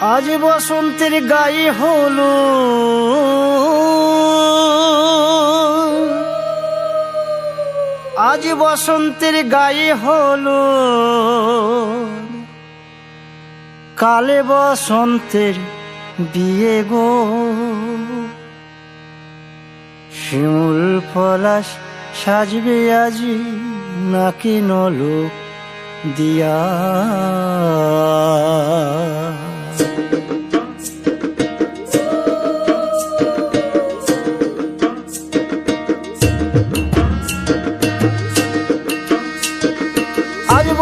আজ বসন্তের গায়ে হলো আজ বসন্তের গায়ে হলো কালে বসন্তের বিয়ে গো। শিমুল পলাশ সাজবে আজি নাকি নলোক দিয়া।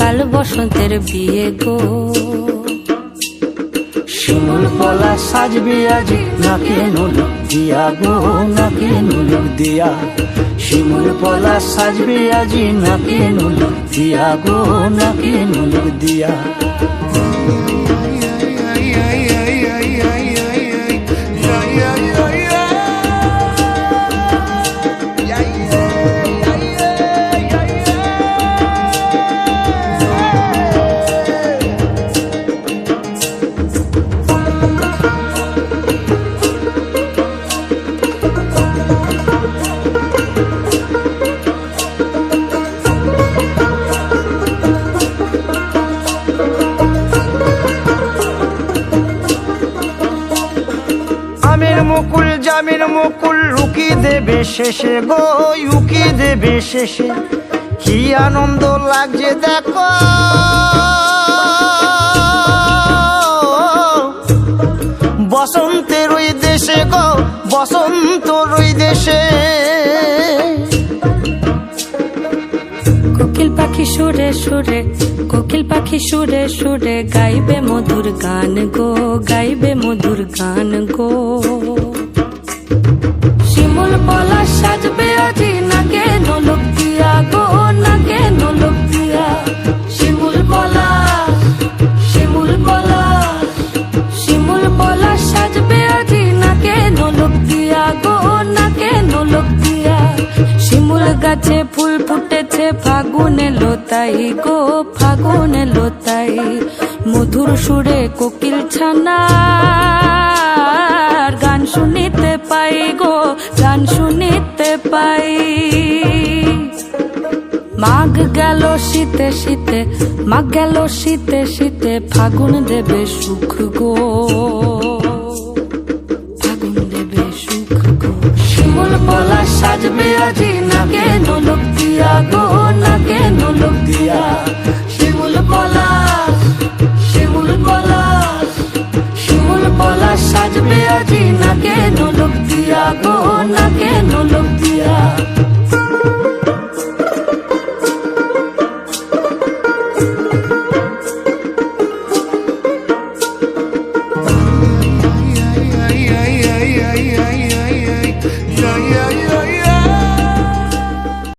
কাল বসন্তের বিয়ে গো। শিমুল পলা সাজবি আজ, নাকি নলক দিয়া গো, নাকি নলক দিয়া। শিমুল পলা সাজবি আজ, নাকি নলক দিয়া গো, নাকি নলক দিয়া। মুকুল মুকুল লুকি দেবে শেষে গো, উকি দেবে শেষে। কি আনন্দ লাগছে দেখো। বসন্তের ওই দেশে গো বসন্ত ওই দেশে। কোকিল পাখি সুরে সুরে, কোকিল পাখি সুরে সুরে, গাইবে মধুর গান গো, গাইবে মধুর গান গো। গাছে ফুল ফুটেছে, ফাগুনে লোতাই গো, ফাগুনে লোতাই। মধুর সুরে কোকিল ছানার গান শুনিতে পাই গো, গান শুনিতে পাই। মাঘ গেল শীতে শীতে, মাঘ গেল শীতে শীতে, ফাগুন দেবে সুখ গো। ফাগুন দেবে সুখ গো। শিমুল সাজবে আজি দিয়া গো না কেন লোক দিয়া। শিমুল পলাশ শিমুল পলাশ শিমুল পলাশ সাজবে আজি না কেন লোক দিয়া গো না